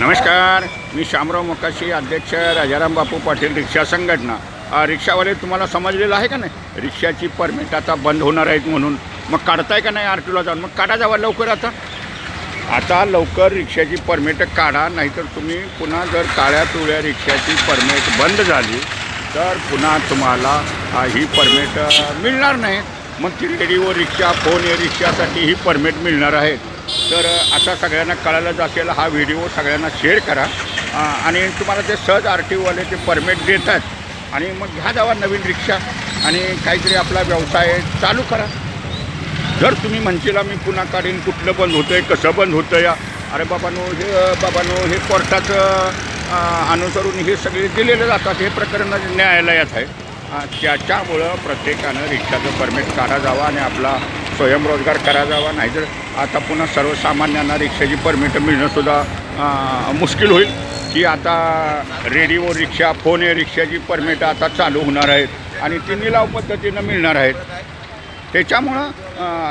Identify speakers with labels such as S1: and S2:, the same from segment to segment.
S1: नमस्कार मी शामराव मोकाशी अध्यक्ष राजाराम बापू पाटील रिक्षा संघटना. रिक्षावाले तुम्हाला समजलेलं आहे का नाही? रिक्षाची परमिट आता बंद होणार आहेत म्हणून. मग काढताय का नाही आर टीला जाऊन? मग काढा जावा लवकर आता. आता लवकर रिक्षाची परमिट काढा नाहीतर तुम्ही पुन्हा जर काळ्या पिवळ्या रिक्षाची परमिट बंद झाली तर पुन्हा तुम्हाला ही परमिट मिळणार नाही. मग ती रेडिओ रिक्षा फोन या रिक्षासाठी ही परमिट मिळणार आहे. तर आता सगळ्यांना कळायला असेल हा व्हिडिओ सगळ्यांना शेअर करा. आणि तुम्हाला ते सहज आर टी ओवाले ते परमिट देतात आणि मग घ्या जावा नवीन रिक्षा आणि काहीतरी आपला व्यवसाय चालू करा. जर तुम्ही म्हणशीला मी पुन्हा काढीन कुठलं बंद होतं आहे कसं बंद होतं या अरे बाबानो हे बाबानो हे कोर्टाचं अनुसरून हे सगळे दिलेले जातात हे प्रकरण न्यायालयात आहे. त्याच्यामुळं प्रत्येकानं रिक्षाचं परमिट काढा जावा आणि आपला स्वयंरोजगार करा जावा नाहीतर आता पुन्हा सर्वसामान्यांना रिक्षाची परमिट मिळणंसुद्धा मुश्किल होईल. की आता रेडिओ रिक्षा फोन ए रिक्षाची परमिट आता चालू होणार आहेत. आणि ती निलाव पद्धतीनं मिळणार आहेत. त्याच्यामुळं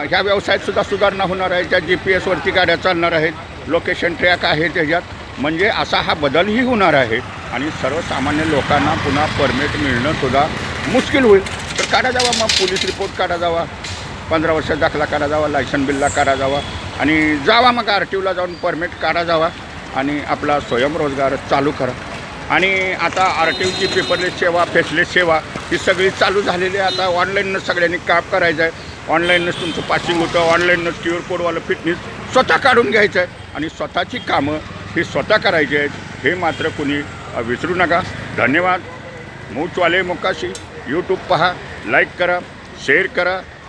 S1: ह्या व्यवसायात सुद्धा सुधारणा होणार आहे. त्या जी पी एसवरती गाड्या चालणार आहेत. लोकेशन ट्रॅक आहे त्याच्यात. म्हणजे असा हा बदलही होणार आहे. आणि सर्वसामान्य लोकांना पुन्हा परमिट मिळणं सुद्धा मुश्किल होईल. तर काढा जावा मग पोलीस रिपोर्ट काढा जावा. पंधरा वर्ष दाखला काढा जावा लायसन बिल्ला काढा जावा आणि जावा मग आर टी ओला जाऊन परमिट काढा जावा आणि आपला स्वयंरोजगार चालू करा. आणि आता आर टी ओची पेपरलेस सेवा फेसलेस सेवा ही सगळी चालू झालेली आहे. आता ऑनलाईनच सगळ्यांनी काम करायचं आहे ऑनलाईनच तुमचं पासिंग होतं ऑनलाईनच क्यू आर कोडवालं फिटनेस स्वतः काढून घ्यायचं आहे आणि स्वतःची कामं ही स्वतः करायची आहेत हे मात्र कुणी विसरू नका. धन्यवाद. मूचवाले मोकाशी. यूट्यूब पहा लाईक करा शेअर करा.